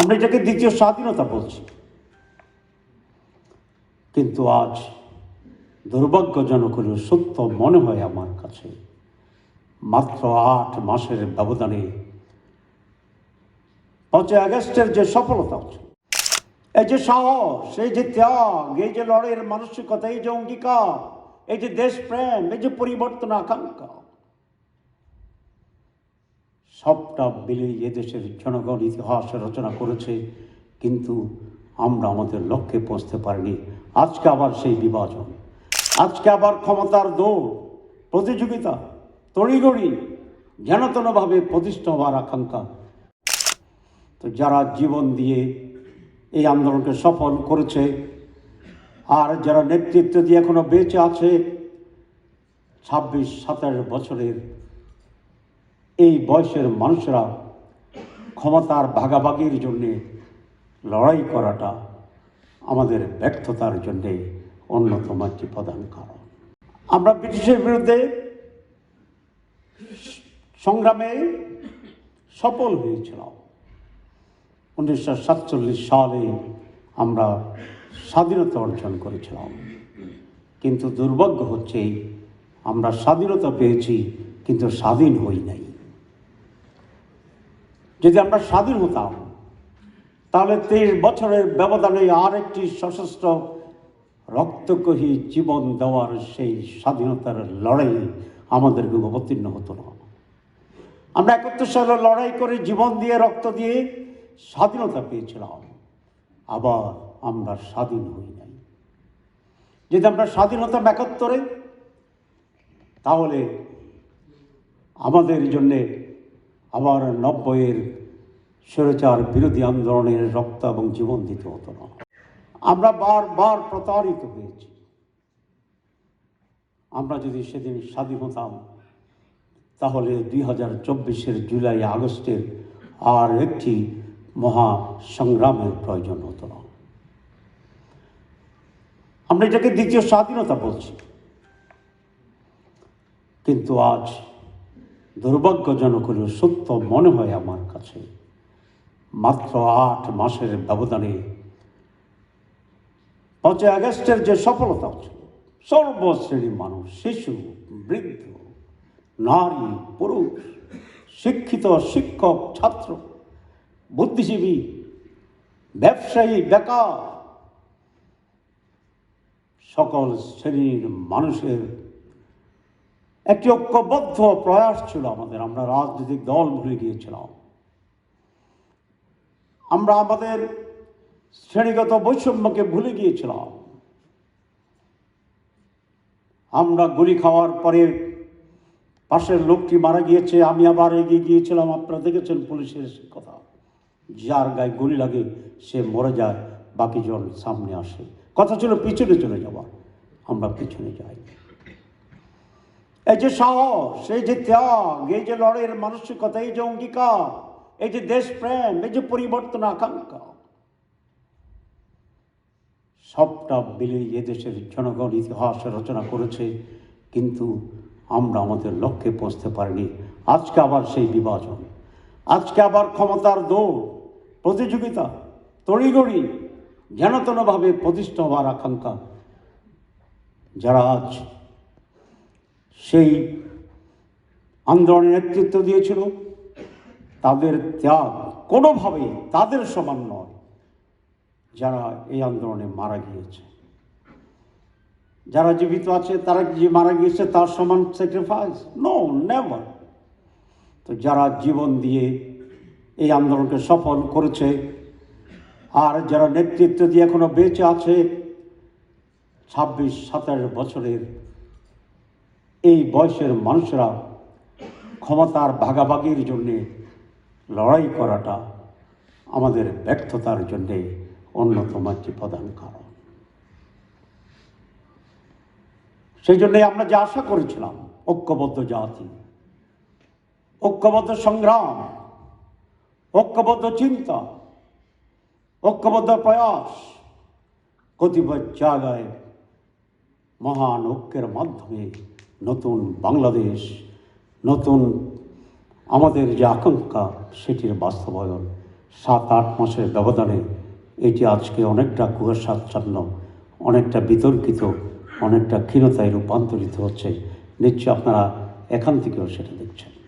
আমরা এটাকে দ্বিতীয় স্বাধীনতা বলছি। কিন্তু আজ দুর্ভাগ্যজনক হলেও সত্য মনে হয় আমার কাছে, মাত্র আট মাসের ব্যবধানে পাঁচই আগস্টের যে সফলতা হচ্ছে, এই যে সাহস, এই যে ত্যাগ, এই যে লড়াইয়ের মানসিকতা, এই যে অঙ্গীকার, এই যে দেশপ্রেম, এই যে পরিবর্তন আকাঙ্ক্ষা সবটা মিলে এদেশের জনগণ ইতিহাস রচনা করেছে, কিন্তু আমরা আমাদের লক্ষ্যে পৌঁছতে পারিনি। আজকে আবার সেই বিভাজন। আজকে আবার ক্ষমতার দৌড়, প্রতিযোগিতা তড়িগড়ি যেনতনভাবে প্রতিষ্ঠা হওয়ার আকাঙ্ক্ষা। তো যারা জীবন দিয়ে এই আন্দোলনকে সফল করেছে, আর যারা নেতৃত্ব দিয়ে এখনও বেঁচে আছে, ছাব্বিশ, সাতাশ বছরের এই বয়সের মানুষরা ক্ষমতার ভাগাভাগির জন্যে লড়াই করাটা আমাদের ব্যর্থতার জন্যে অন্যতম একটি প্রধান কারণ। আমরা ব্রিটিশের বিরুদ্ধে সংগ্রামে সফল হয়েছিলাম। উনিশশো সাতচল্লিশ সালে আমরা স্বাধীনতা অর্জন করেছিলাম। কিন্তু দুর্ভাগ্য হচ্ছে আমরা স্বাধীনতা পেয়েছি, কিন্তু স্বাধীন হই নাই। যদি আমরা স্বাধীন হতাম, তাহলে তেইশ বছরের ব্যবধানে আর একটি সশস্ত্র রক্তকহী জীবন দেওয়ার সেই স্বাধীনতার লড়াই আমাদেরকে অবতীর্ণ হতো না। আমরা একাত্তর সালে লড়াই করে জীবন দিয়ে, রক্ত দিয়ে স্বাধীনতা পেয়েছিলাম। আবার আমরা স্বাধীন হই নাই। যদি আমরা স্বাধীনতা একাত্তরে, তাহলে আমাদের জন্যে আবার নব্বইয়ের স্বৈরাচার বিরোধী আন্দোলনের রক্ত এবং জীবন দিতে হতো না। আমরা বারবার প্রতারিত হয়েছি। আমরা যদি সেদিন স্বাধীন হতাম, তাহলে দুই হাজার চব্বিশের জুলাই, আগস্টের আর একটি মহা সংগ্রামের প্রয়োজন হতো না। আমরা এটাকে দ্বিতীয় স্বাধীনতা বলছি। কিন্তু আজ দুর্ভাগ্যজনক হলেও সত্য মনে হয় আমার কাছে। মাত্র আট মাসের ব্যবধানে পাঁচই আগস্টের যে সফলতা হচ্ছে সর্বশ্রেণীর মানুষ, শিশু, বৃদ্ধ, নারী, পুরুষ, শিক্ষিত, শিক্ষক, ছাত্র, বুদ্ধিজীবী, ব্যবসায়ী, বেকার, সকল শ্রেণির মানুষের একটি ঐক্যবদ্ধ প্রয়াস ছিল আমাদের। আমরা রাজনৈতিক দল ভুলে গিয়েছিলাম। আমরা আমাদের শ্রেণীগত বৈষম্যকে ভুলে গিয়েছিলাম। আমরা গুলি খাওয়ার পরে পাশের লোকটি মারা গিয়েছে, আমি আবার এগিয়ে গিয়েছিলাম। আপনারা দেখেছেন পুলিশের কথা। যার গায়ে গুলি লাগে, সে মরে যায় বাকি জন সামনে আসে। কথা ছিল পিছনে চলে যাওয়া। আমরা পিছনে যাই এই যে সাহস, এই যে ত্যাগ, এই যে লড়াইয়ের মানসিকতা, এই যে অঙ্গীকার, এই যে দেশপ্রেম, এই যে পরিবর্তন আকাঙ্ক্ষা, সবটা মিলে এদেশের জনগণ ইতিহাস রচনা করেছে, কিন্তু আমরা আমাদের লক্ষ্যে পৌঁছতে পারিনি। আজকে আবার সেই বিভাজন। আজকে আবার ক্ষমতার দৌড়, প্রতিযোগিতা তড়িগড়ি যেনতনভাবে প্রতিষ্ঠা হওয়ার আকাঙ্ক্ষা, যারা আজ সেই আন্দোলনের নেতৃত্ব দিয়েছিল। তাদের ত্যাগ কোনোভাবেই তাদের সমান নয়, যারা এই আন্দোলনে মারা গিয়েছে। যারা জীবিত আছে, তারা যে মারা গিয়েছে তার সমান স্যাক্রিফাইস নো নেভার তো যারা জীবন দিয়ে এই আন্দোলনকে সফল করেছে, আর যারা নেতৃত্ব দিয়ে এখনও বেঁচে আছে, ছাব্বিশ, সাতাশ বছরের এই বয়সের মানুষরা ক্ষমতার ভাগাভাগির জন্যে, লড়াই করাটা আমাদের ব্যর্থতার জন্যে অন্যতম একটি প্রধান কারণ। সেই জন্যে আমরা যে আশা করেছিলাম, ঐক্যবদ্ধ জাতি, ঐক্যবদ্ধ সংগ্রাম, ঐক্যবদ্ধ চিন্তা, ঐক্যবদ্ধ প্রয়াস, কতিপয় জায়গায় মহান ঐক্যের মাধ্যমে নতুন বাংলাদেশ, নতুন আমাদের যে আকাঙ্ক্ষা সেটির বাস্তবায়ন। সাত, আট মাসের ব্যবধানে এটি আজকে অনেকটা কুয়াশাচ্ছন্ন, অনেকটা বিতর্কিত, অনেকটা ক্ষীণতায় রূপান্তরিত হচ্ছে। নিশ্চয় আপনারা এখান থেকেও সেটা দেখছেন।